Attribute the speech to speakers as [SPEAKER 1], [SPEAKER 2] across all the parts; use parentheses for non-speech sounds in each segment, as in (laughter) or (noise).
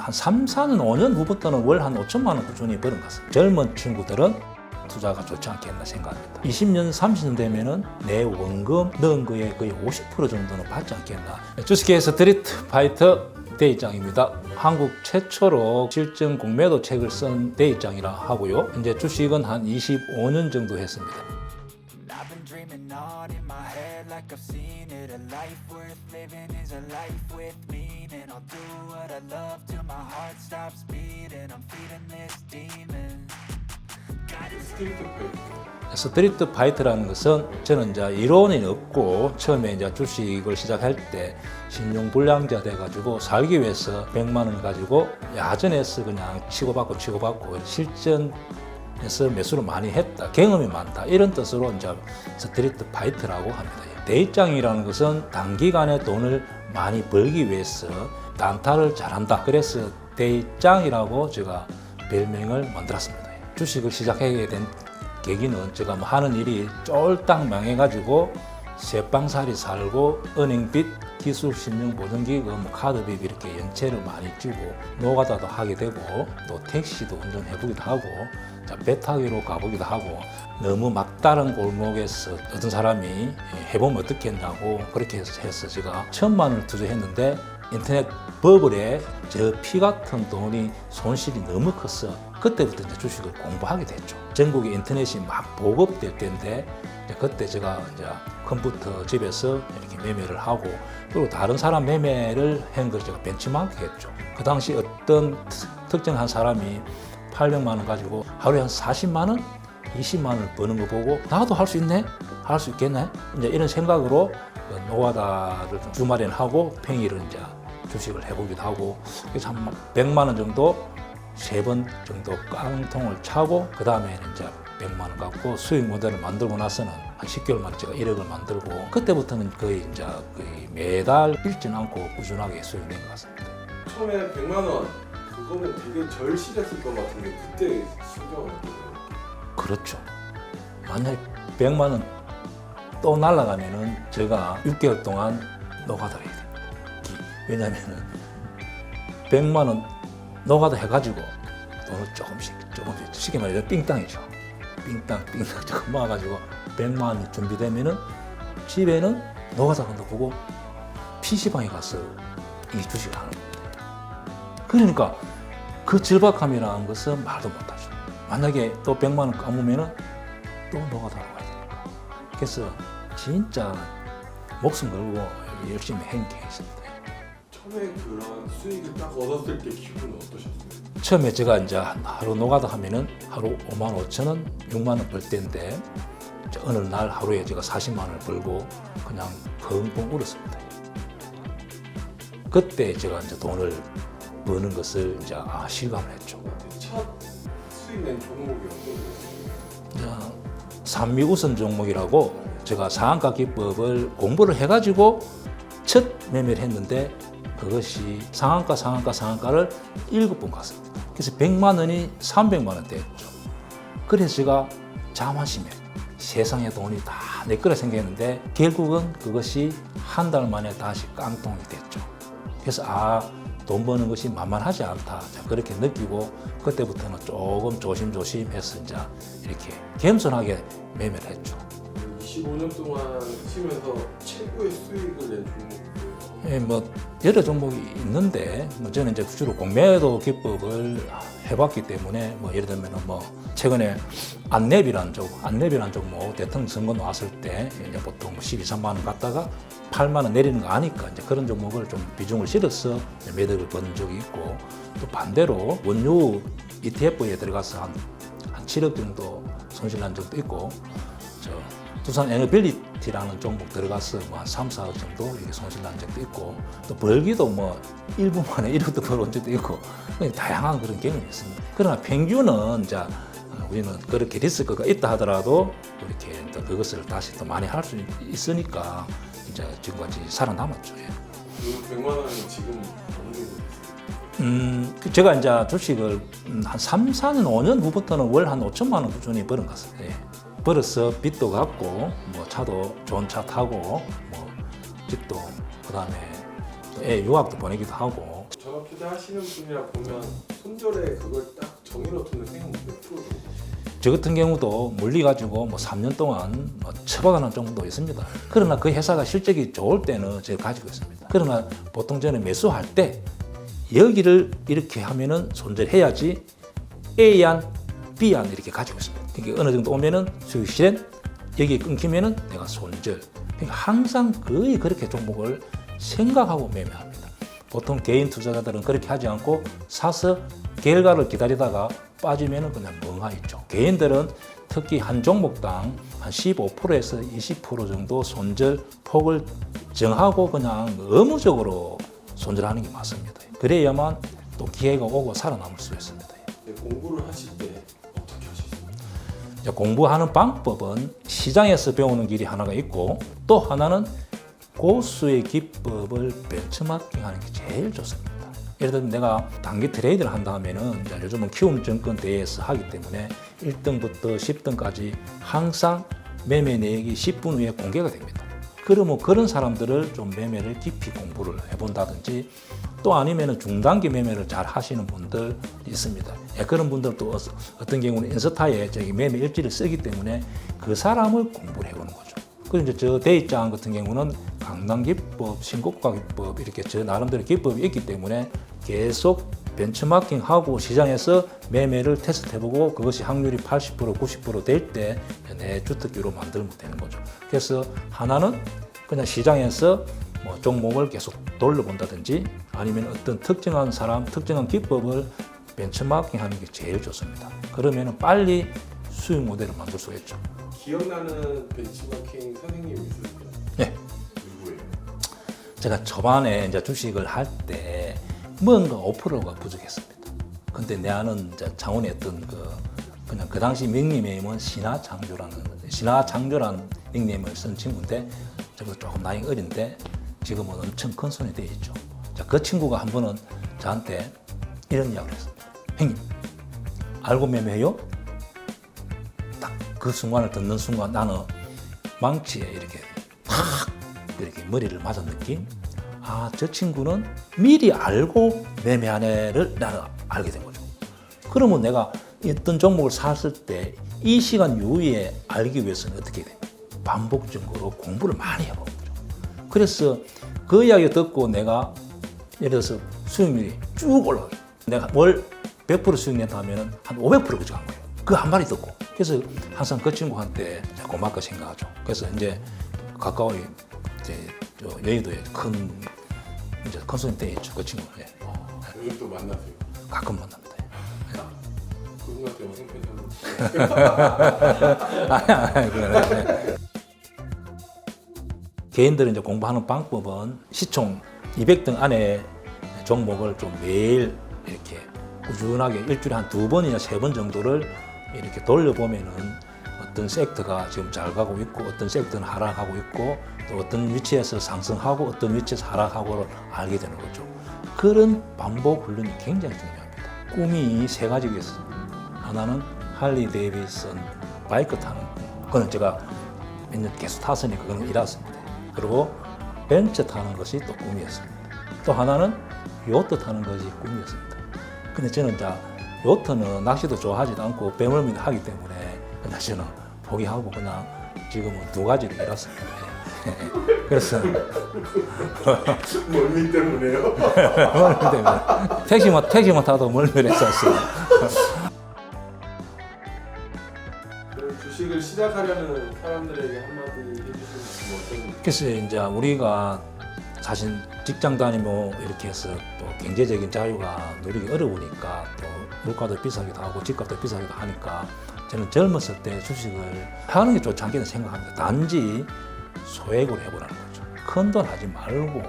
[SPEAKER 1] 한 3, 4년, 5년 후부터는 월 한 5천만 원 꾸준히 버는 것 같습니다. 젊은 친구들은 투자가 좋지 않겠나 생각합니다. 20년, 30년 되면은 내 원금 넣은 거에 거의 50% 정도는 받지 않겠나. 주식회사 드리트 파이터 대입장입니다. 한국 최초로 실증 공매도 책을 쓴 대입장이라 하고요. 이제 주식은 한 25년 정도 했습니다.
[SPEAKER 2] I've been dreaming on in my head like I've seen it. A life worth living is a life with meaning. I'll do what I love till my heart stops beating. I'm feeding this demon.
[SPEAKER 3] 스트리트
[SPEAKER 1] 파이트라는 것은 저는 이제 이론이 없고 처음에 이제 주식을 시작할 때 신용 불량자 돼가지고 살기 위해서 100만 원을 가지고 야전에서 그냥 치고받고 치고받고 실전 에서 매수를 많이 했다 경험이 많다 이런 뜻으로 이제 스트리트 파이트라고 합니다. 대입장이라는 것은 단기간에 돈을 많이 벌기 위해서 단타를 잘한다. 그래서 대입장이라고 제가 별명을 만들었습니다. 주식을 시작하게 된 계기는 제가 뭐 하는 일이 쫄딱 망해가지고 쇠빵살이 살고 은행빚, 기술 신용 보증기금, 뭐 카드빚 이렇게 연체를 많이 주고 노가다도 하게 되고 또 택시도 운전해보기도 하고 자, 배 타기로 가보기도 하고 너무 막다른 골목에서 어떤 사람이 해보면 어떻게 했냐고 그렇게 해서 제가 천만 원을 투자했는데 인터넷 버블에 저 피 같은 돈이 손실이 너무 컸어. 그때부터 이제 주식을 공부하게 됐죠. 전국에 인터넷이 막 보급될 때인데 이제 그때 제가 이제 컴퓨터 집에서 이렇게 매매를 하고 그리고 다른 사람 매매를 한 걸 제가 벤치마크 했죠. 그 당시 어떤 특- 특정한 사람이 800만 원 가지고 하루에 한 40만 원, 20만 원을 버는 거 보고 나도 할 수 있네? 할 수 있겠네? 이제 이런 생각으로 그 노가다를 좀 주말에는 하고 평일은 이제 주식을 해보기도 하고 그래서 한 100만 원 정도 세 번 정도 깡통을 차고 그 다음에는 이제 100만 원 갖고 수익 모델을 만들고 나서는 한 10개월 만에 제가 1억을 만들고 그때부터는 거의 이제 거의 매달 잃지는 않고 꾸준하게 수익 낸것 같습니다.
[SPEAKER 3] 처음에 100만 원 그거는 되게 절실했을 것 같은데 그때 신경을?
[SPEAKER 1] 그렇죠. 만약에 100만 원 또 날아가면은 제가 6개월 동안 노가다를. 기- 왜냐면은 100만 원 노가다 해가지고 돈을 조금씩 조금씩 쉽게 말해서 삥땅이죠. 삥땅 삥땅 조금 모아가지고 100만 원이 준비되면은 집에는 노가다 한다 보고 PC방에 가서 이 주식을 하는 겁니다. 그러니까 그 절박함이라는 것은 말도 못하죠. 만약에 또 100만 원 까무면은 또 노가다로 가야 되니까. 그래서 진짜 목숨 걸고 열심히 행동했습니다.
[SPEAKER 3] 처음에 그런 수익을 딱 얻었을 때 기분은 어떠셨어요?
[SPEAKER 1] 처음에 제가 이제 하루 노가다 하면은 하루 5만 5천 원, 6만 원 벌 때인데 어느 날 하루에 제가 40만 원을 벌고 그냥 펑펑 울었습니다. 그때 제가 이제 돈을 버는 것을 이제 아, 실감을 했죠.
[SPEAKER 3] 첫 수익 낸 종목이 어떤 거예요?
[SPEAKER 1] 산미 우선 종목이라고 제가 상한가 기법을 공부를 해가지고 첫 매매를 했는데 그것이 상한가 상한가 상한가를 일곱 번 갔습니다. 그래서 100만 원이 300만 원 됐죠. 그래서 제가 자만심에 세상에 돈이 다 내 거라 생각했는데 결국은 그것이 한 달 만에 다시 깡통이 됐죠. 그래서 아, 돈 버는 것이 만만하지 않다. 자, 그렇게 느끼고 그때부터는 조금 조심조심 해서 이제 이렇게 겸손하게 매매를 했죠.
[SPEAKER 3] 25년 동안 치면서 최고의 수익을 낸 종목이에요.
[SPEAKER 1] 예, 뭐 여러 종목이 있는데 뭐 저는 이제 주로 공매도 기법을 해봤기 때문에 뭐 예를 들면 뭐 최근에 안랩이라는 종 안랩이라는 종목 대통령 선거 나왔을 때 이제 보통 뭐 12, 3만 원 갔다가 8만 원 내리는 거 아니까 이제 그런 종목을 좀 비중을 실어서 매덕을 번 적이 있고 또 반대로 원유 ETF에 들어가서 한, 한 7억 정도 손실 난 적도 있고 저 두산 에너빌리티라는 종목 들어가서 뭐한 3, 4억 정도 이게 손실 난 적도 있고 또 벌기도 뭐 1분 만에 (laughs) 1억도 벌어온 적도 있고 다양한 그런 경험이 있습니다. 그러나 평균은 이제 우리는 그렇게 리스크가 있다 하더라도 이렇게 또 그것을 다시 또 많이 할 수 있으니까 이제 지금까지 살아남았죠. 예.
[SPEAKER 3] 그 100만 원이 지금 어느 정도?
[SPEAKER 1] 음, 그 제가 이제 주식을 음, 한 3, 4년, 5년 후부터는 월 한 5천만 원 꾸준히 버는 것 같습니다. 예. 벌어서 빚도 갚고, 뭐 차도 좋은 차 타고, 뭐 집도, 그 다음에 애 유학도 보내기도 하고,
[SPEAKER 3] 전업주도 투자하시는 분이라 보면 손절에 그걸 딱 정해놓는 생각 몇 프로?
[SPEAKER 1] 저 같은 경우도 물리 가지고 뭐 3년 동안 뭐 처박아놓은 정도 있습니다. 그러나 그 회사가 실적이 좋을 때는 제가 가지고 있습니다. 그러나 보통 저는 매수할 때 여기를 이렇게 하면은 손절해야지 A안, B안 이렇게 가지고 있습니다. 그러니까 어느 정도 오면은 수익 실현, 여기 끊기면은 내가 손절. 그러니까 항상 거의 그렇게 종목을 생각하고 매매합니다. 보통 개인 투자자들은 그렇게 하지 않고 사서 결과를 기다리다가 빠지면은 그냥 멍하 있죠. 개인들은 특히 한 종목당 한 15%에서 20% 정도 손절 폭을 정하고 그냥 의무적으로 손절하는 게 맞습니다. 그래야만 또 기회가 오고 살아남을 수 있습니다.
[SPEAKER 3] 네, 공부를 하실
[SPEAKER 1] 공부하는 방법은 시장에서 배우는 길이 하나가 있고 또 하나는 고수의 기법을 벤처마킹하는 게 제일 좋습니다. 예를 들면 내가 단기 트레이드를 한다 하면은 이제 요즘은 키움증권 대회에서 하기 때문에 1등부터 10등까지 항상 매매 내역이 10분 후에 공개가 됩니다. 그러면 그런 사람들을 좀 매매를 깊이 공부를 해본다든지 또 아니면 중단기 매매를 잘 하시는 분들 있습니다. 예, 그런 분들도 어- 어떤 경우는 인스타에 저기 매매 일지를 쓰기 때문에 그 사람을 공부를 해보는 거죠. 그리고 이제 저 대입장 같은 경우는 강남 기법, 신고가기법 이렇게 저 나름대로 기법이 있기 때문에 계속 벤처마킹하고 시장에서 매매를 테스트해보고 그것이 확률이 80% 90%될 때 내 주특기로 만들면 되는 거죠. 그래서 하나는 그냥 시장에서 뭐 종목을 계속 돌려본다든지 아니면 어떤 특정한 사람, 특정한 기법을 벤처마킹 하는 게 제일 좋습니다. 그러면 빨리 수익 모델을 만들 수가 있죠.
[SPEAKER 3] 기억나는 벤치마킹 선생님이 있으세요?
[SPEAKER 1] 네.
[SPEAKER 3] 누구예요?
[SPEAKER 1] 제가 초반에 이제 주식을 할때 뭔가 5%가 부족했습니다. 근데 내 아는 장원의 어떤 그 그냥 그 당시 닉네임은 신하 창조라는 신하 창조라는 닉네임을 쓴 친구인데 저보다 조금 나이 어린데 지금은 엄청 큰 손이 되어 있죠. 자, 그 친구가 한 번은 저한테 이런 이야기를 했습니다. 형님, 알고 매매해요? 딱 그 순간을 듣는 순간 나는 망치에 이렇게 팍 이렇게 머리를 맞은 느낌. 아, 저 친구는 미리 알고 매매한 애를 나는 알게 된 거죠. 그러면 내가 어떤 종목을 샀을 때 이 시간 이후에 알기 위해서는 어떻게 돼? 반복적으로 공부를 많이 해보는 거죠. 그래서 그 이야기 듣고 내가 예를 들어서 수익률이 쭉 올라가요. 내가 월 100% 수익 낸다 하면 한 500% 그쳐간 거예요. 그 한 마리 듣고. 그래서 항상 그 친구한테 고맙게 생각하죠. 그래서 이제 가까이 이제 저 여의도에 큰 이제 컨설팅 때 있죠. 그 친구. 예.
[SPEAKER 3] 요즘 또 만나세요?
[SPEAKER 1] 가끔 만납니다.
[SPEAKER 3] 그분한테 영상 편지 (laughs)
[SPEAKER 1] 아니, 아니, 그래. 개인들은 이제 공부하는 방법은 시총 200등 안에 종목을 좀 매일 이렇게 꾸준하게 일주일에 한 두 번이나 세 번 정도를 이렇게 돌려보면은 어떤 섹터가 지금 잘 가고 있고 어떤 섹터는 하락하고 있고 또 어떤 위치에서 상승하고 어떤 위치에서 하락하고를 알게 되는 거죠. 그런 반복 훈련이 굉장히 중요합니다. 꿈이 세 가지가 있습니다. 하나는 할리 데이비슨 바이크 타는 꿈. 그거는 제가 몇 년 계속 탔으니까 그건 이랐습니다. 그리고 벤츠 타는 것이 또 꿈이었습니다. 또 하나는 요트 타는 것이 꿈이었습니다. 근데 저는 이제 요트는 낚시도 좋아하지도 않고 배멀미 하기 때문에 그냥 저는 포기하고 그냥 지금은 두 가지를 이뤘습니다. (laughs) 그래서
[SPEAKER 3] 멀미 때문에요? (laughs)
[SPEAKER 1] 멀미 때문에 택시만 택시만 타도 멀미를 했었어요.
[SPEAKER 3] 그럼 주식을 시작하려는 사람들에게 한마디 해주시면 어떤
[SPEAKER 1] 그래서 이제 우리가 사실 직장 다니고 이렇게 해서 또 경제적인 자유가 누리기 어려우니까 또 물가도 비싸기도 하고 집값도 비싸기도 하니까 저는 젊었을 때 주식을 하는 게 좋지 않겠는 생각합니다. 단지 소액으로 해보라는 거죠. 큰 돈 하지 말고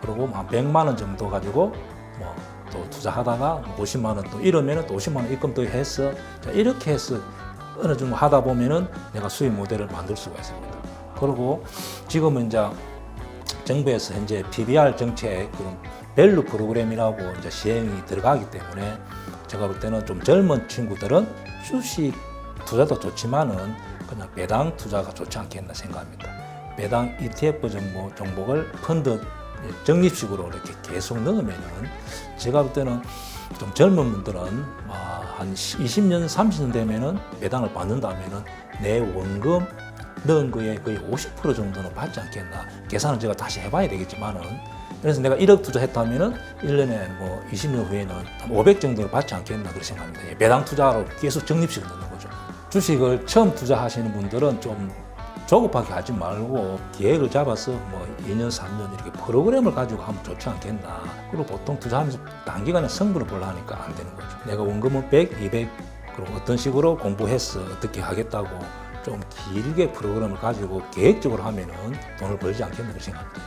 [SPEAKER 1] 그리고 한 100만 원 정도 가지고 뭐 또 투자하다가 50만 원또 이러면은 또 50만 원 입금 또 해서 자, 이렇게 해서 어느 정도 하다 보면은 내가 수익 모델을 만들 수가 있습니다. 그리고 지금은 이제 정부에서 현재 PBR 정책 그런 밸류 프로그램이라고 이제 시행이 들어가기 때문에 제가 볼 때는 좀 젊은 친구들은 주식 투자도 좋지만은 그냥 배당 투자가 좋지 않겠나 생각합니다. 배당 ETF 정보, 종목을 펀드 적립식으로 이렇게 계속 넣으면은 제가 볼 때는 좀 젊은 분들은 아, 한 20년, 30년 되면은 배당을 받는다면은 내 원금 넣은 거에 거의 50% 정도는 받지 않겠나. 계산은 제가 다시 해봐야 되겠지만은. 그래서 내가 1억 투자했다면은 1년에 뭐 20년 후에는 한 500 정도를 받지 않겠나 그렇게 생각합니다. 예, 배당 투자로 계속 적립식을 넣는 거죠. 주식을 처음 투자하시는 분들은 좀 조급하게 하지 말고 계획을 잡아서 뭐 2년, 3년 이렇게 프로그램을 가지고 하면 좋지 않겠나. 그리고 보통 투자하면서 단기간에 성분을 보려 하니까 안 되는 거죠. 내가 원금은 100, 200, 그리고 어떤 식으로 공부해서 어떻게 하겠다고 좀 길게 프로그램을 가지고 계획적으로 하면은 돈을 벌지 않겠나 그렇게 생각합니다.